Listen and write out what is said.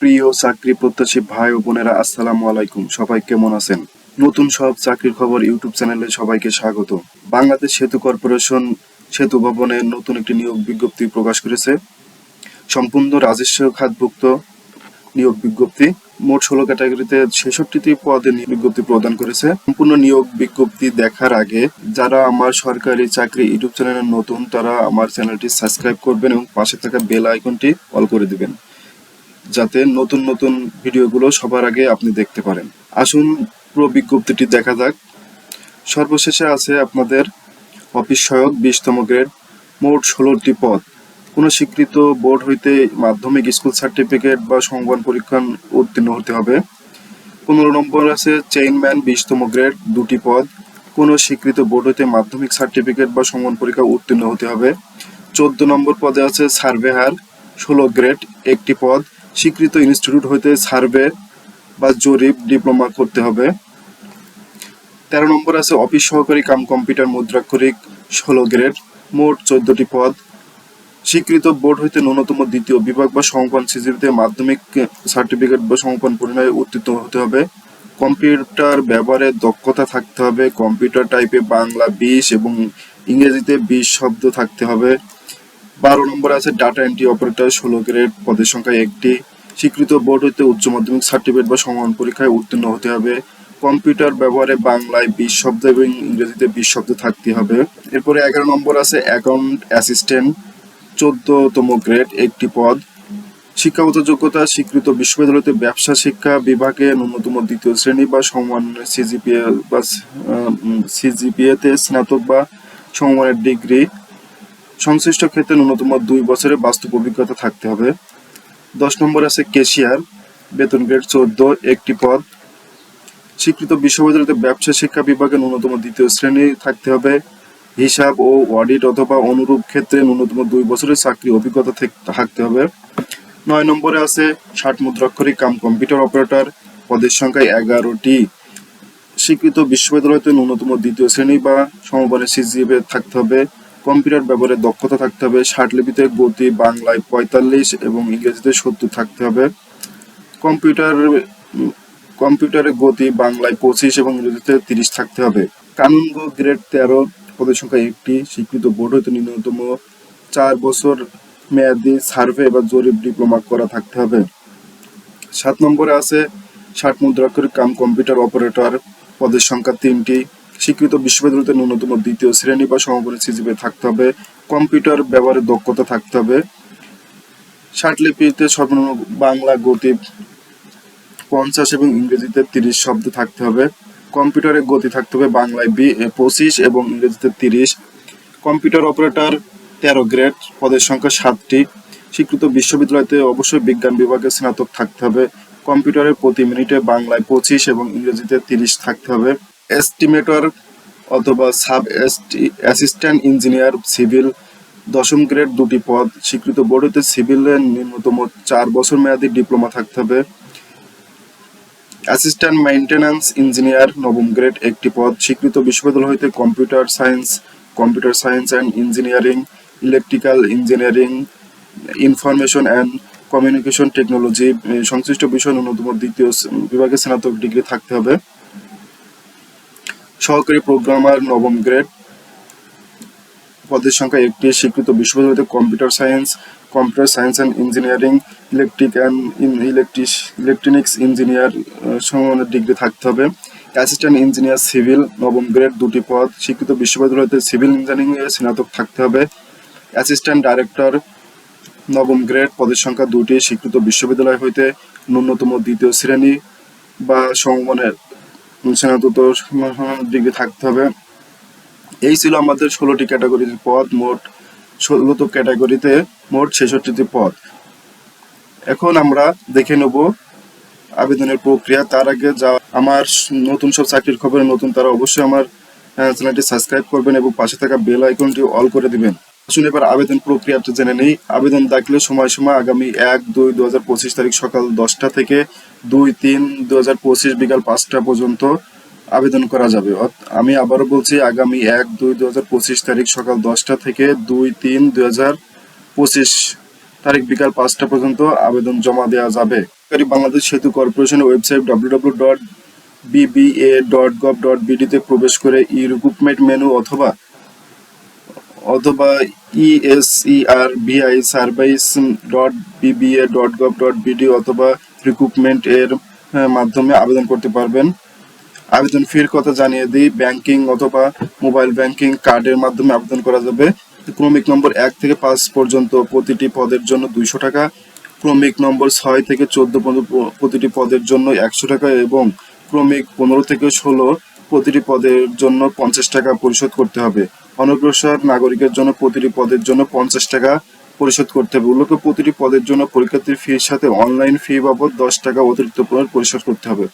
প্রিয় চাকরি প্রত্যাশী ভাই ও বোনেরা, আসসালামু আলাইকুম। সবাই কেমন আছেন? নতুন সব চাকরির খবর ইউটিউব চ্যানেলে সবাইকে স্বাগত। বাংলাদেশ সেতু কর্পোরেশন সেতু ভবনে নতুন একটি নিয়োগ বিজ্ঞপ্তি প্রকাশ করেছে। সম্পূর্ণ রাজস্ব খাতভুক্ত নিয়োগ বিজ্ঞপ্তি। মোট ষোলো ক্যাটাগরিতে ছেষট্টিটি পদে বিজ্ঞপ্তি প্রদান করেছে। সম্পূর্ণ নিয়োগ বিজ্ঞপ্তি দেখার আগে যারা আমার সরকারি চাকরি ইউটিউব চ্যানেলে নতুন, তারা আমার চ্যানেলটি সাবস্ক্রাইব করবেন এবং পাশে থাকা বেল আইকনটি অল করে দিবেন। যাতে নতুন নতুন ভিডিওগুলো সবার আগে আপনি দেখতে পারেন। আসুন পুরো বিজ্ঞপ্তিটি দেখা যাক। সর্বশেষে আছে আপনাদের অফিস সহায়ক বিশতম গ্রেড, মোট ষোলোটি পদ। কোনো স্বীকৃত বোর্ড হইতে মাধ্যমিক স্কুল সার্টিফিকেট বা সংবাদ পরীক্ষা উত্তীর্ণ হতে হবে। পনেরো নম্বর আছে চেইনম্যান বিশতম গ্রেড, দুটি পদ। কোনো স্বীকৃত বোর্ড হইতে মাধ্যমিক সার্টিফিকেট বা সংবাদ পরীক্ষা উত্তীর্ণ হতে হবে। চোদ্দ নম্বর পদে আছে সার্ভেহার ষোলো গ্রেড, একটি পদ। স্বীকৃত ইনস্টিটিউট হইতে সার্ভে বা জরিপ ডিপ্লোমা করতে হবে। তেরো নম্বর আছে অফিস সহকারী কাম কম্পিউটার মুদ্রাক্ষরিক ষোলো গ্রেড, মোট চোদ্দটি পদ। স্বীকৃত বোর্ড হইতে ন্যূনতম দ্বিতীয় বিভাগ বা সমপান সিজিতে মাধ্যমিক সার্টিফিকেট বা সমপান পরিণয়ে উত্তীর্ণ হতে হবে। কম্পিউটার ব্যবহারে দক্ষতা থাকতে হবে, কম্পিউটার টাইপে বাংলা বিশ এবং ইংরেজিতে বিশ শব্দ থাকতে হবে। বারো নম্বর আছে ডাটা এন্ট্রি অপারেটর ষোলো গ্রেড পদের সংখ্যা একটি। স্বীকৃত বোর্ড হইতে উচ্চ মাধ্যমিক সার্টিফিকেট বা সমান পরীক্ষায় উত্তীর্ণ হতে হবে। কম্পিউটার ব্যবহারে বাংলায় বিশ শব্দ এবং ইংরেজিতে বিশ শব্দ থাকতে হবে। এরপরে এগারো নম্বর আছে অ্যাকাউন্ট অ্যাসিস্ট্যান্ট চোদ্দতম গ্রেড একটি পদ। শিক্ষাগত যোগ্যতা, স্বীকৃত বিশ্ববিদ্যালয়তে ব্যবসা, শিক্ষা বিভাগে ন্যূনতম দ্বিতীয় শ্রেণি বা সমান সিজিপিএ বা সিজিপিএ তে স্নাতক বা সমমানের ডিগ্রি সংশ্লিষ্ট ক্ষেত্রে ন্যূনতম দুই বছরের বাস্তব অভিজ্ঞতা থাকতে হবে। দশ নম্বর আছে কেশিয়ার, বেতন গ্রেড চোদ্দ, একটি পদ। স্বীকৃত বিশ্ববিদ্যালয়তে ব্যবসা শিক্ষা বিভাগে ন্যূনতম দ্বিতীয় শ্রেণি থাকতে হবে। হিসাব ও অডিট অথবা অনুরূপ ক্ষেত্রে ন্যূনতম দুই বছরের চাকরি অভিজ্ঞতা থেক- থাকতে হবে। নয় নম্বরে আছে ষাট মুদ্রাক্ষরিক কাম কম্পিউটার অপারেটর, পদের সংখ্যা এগারোটি। স্বীকৃত বিশ্ববিদ্যালয়তে ন্যূনতম দ্বিতীয় শ্রেণি বা সমমানের সিজিপি থাকতে হবে। কম্পিউটার ব্যবহারে দক্ষতা থাকতে হবে লিপিতে গতি বাংলায় পঁয়তাল্লিশ এবং ইংরেজিতে সত্তর থাকতে হবে। কম্পিউটার কম্পিউটারের গতি বাংলায় পঁচিশ এবং ইংরেজিতে তিরিশ থাকতে হবে। কানুনগ গ্রেড তেরো পদের সংখ্যা একটি স্বীকৃত বোর্ড হইতে ন্যূনতম চার বছর মেয়াদি সার্ভে বা জরিপ ডিপ্লোমা করা থাকতে হবে। সাত নম্বরে আছে ষাট মুদ্রাক্ষরিক কাম কম্পিউটার অপারেটর পদের সংখ্যা তিনটি। স্বীকৃত বিশ্ববিদ্যালয়তে ন্যূনতম দ্বিতীয় শ্রেণি বা সমপরি সিজিপি থাকতে হবে। কম্পিউটার ব্যবহারে দক্ষতা থাকতে হবে। লিপিতে সর্বনিম্ন বাংলা, গতি পঞ্চাশ এবং ইংরেজিতে তিরিশ শব্দ থাকতে হবে। কম্পিউটারের গতি থাকতে হবে বাংলায় বি পঁচিশ এবং ইংরেজিতে তিরিশ। কম্পিউটার অপারেটর তেরো গ্রেড, পদের সংখ্যা সাতটি। স্বীকৃত বিশ্ববিদ্যালয়তে অবশ্যই বিজ্ঞান বিভাগে স্নাতক থাকতে হবে। কম্পিউটারের প্রতি মিনিটে বাংলায় পঁচিশ এবং ইংরেজিতে তিরিশ থাকতে হবে। এস্টিমেটর অথবা সাব অ্যাসিস্ট্যান্ট ইঞ্জিনিয়ার সিভিল দশম গ্রেড দুটি পদ। স্বীকৃত বোর্ড হতে সিভিলের ন্যূনতম চার বছর মেয়াদি ডিপ্লোমা থাকতে হবে। অ্যাসিস্ট্যান্ট মেইনটেন্যান্স ইঞ্জিনিয়ার নবম গ্রেড একটি পদ। স্বীকৃত বিশ্ববিদ্যালয় হইতে computer science computer science and engineering electrical engineering information and communication technology সংশ্লিষ্ট বিষয় ন্যূনতম দ্বিতীয় বিভাগে স্নাতক ডিগ্রি থাকতে হবে। সহকারী প্রোগ্রামার নবম গ্রেড। পদের সংখ্যা একটি, স্বীকৃত বিশ্ববিদ্যালয়তে computer science computer science and engineering, electric and electric electronics engineer সমমানের ডিগ্রি থাকতে হবে। অ্যাসিস্ট্যান্ট ইঞ্জিনিয়ার সিভিল, নবম গ্রেড, দুটি পদ, স্বীকৃত বিশ্ববিদ্যালয়তে সিভিল ইঞ্জিনিয়ারিং এ স্নাতক থাকতে হবে। অ্যাসিস্ট্যান্ট ডাইরেক্টর, নবম গ্রেড, পদের সংখ্যা দুটি, স্বীকৃত বিশ্ববিদ্যালয় হইতে ন্যূনতম দ্বিতীয় শ্রেণি বা সমমানের স্নাতক ডিগ্রি থাকতে হবে। এই ছিল আমাদের ষোলোটি ক্যাটাগরির পদ, মোট ষোলোটো ক্যাটাগরিতে মোট ছেষট্টিটি পদ। এখন আমরা দেখে নেব আবেদনের প্রক্রিয়া। তার আগে যা আমার নতুন সব চাকরির খবরে নতুন, তারা অবশ্যই আমার চ্যানেলটি সাবস্ক্রাইব করবেন এবং পাশে থাকা বেল আইকনটি অল করে দিবেন। আসুন, এবার আবেদন প্রক্রিয়াটা জেনে নেই। আবেদন দাখিলের সময় সময় আগামী এক দুই দু তারিখ সকাল দশটা থেকে দুই তিন দু বিকাল পাঁচটা পর্যন্ত আবেদন করা যাবে। আমি আবারও বলছি, আগামী এক দুই দু তারিখ সকাল দশটা থেকে দুই তিন দু তারিখ বিকাল পাঁচটা পর্যন্ত আবেদন জমা দেওয়া যাবে। বাংলাদেশ সেতু কর্পোরেশনের website W dot BBA dot gov dot বিডিতে প্রবেশ করে ই রিক্রুটমেন্ট মেনু অথবা অথবা ESER BI service dot BBA dot gov dot BD অথবা রিক্রুটমেন্ট এর মাধ্যমে আবেদন করতে পারবেন। আবেদন ফির কথা জানিয়ে দিই ব্যাংকিং অথবা মোবাইল ব্যাংকিং কার্ডের মাধ্যমে আবেদন করা যাবে। ক্রমিক নম্বর এক থেকে পাঁচ পর্যন্ত প্রতিটি পদের জন্য দুইশো টাকা, ক্রমিক নম্বর ছয় থেকে চোদ্দ পর্যন্ত প্রতিটি পদের জন্য একশো টাকা এবং ক্রমিক পনেরো থেকে ষোলো প্রতিটি পদের জন্য পঞ্চাশ টাকা পরিশোধ করতে হবে। অনগ্রসর নাগরিকের জন্য প্রতিটি পদের জন্য পঞ্চাশ টাকা পরিশোধ করতে হবে। উল্লেখ্য, প্রতিটি পদের জন্য পরীক্ষার্থীর ফির সাথে অনলাইন ফি বাবদ দশ টাকা অতিরিক্ত পরিশোধ করতে হবে।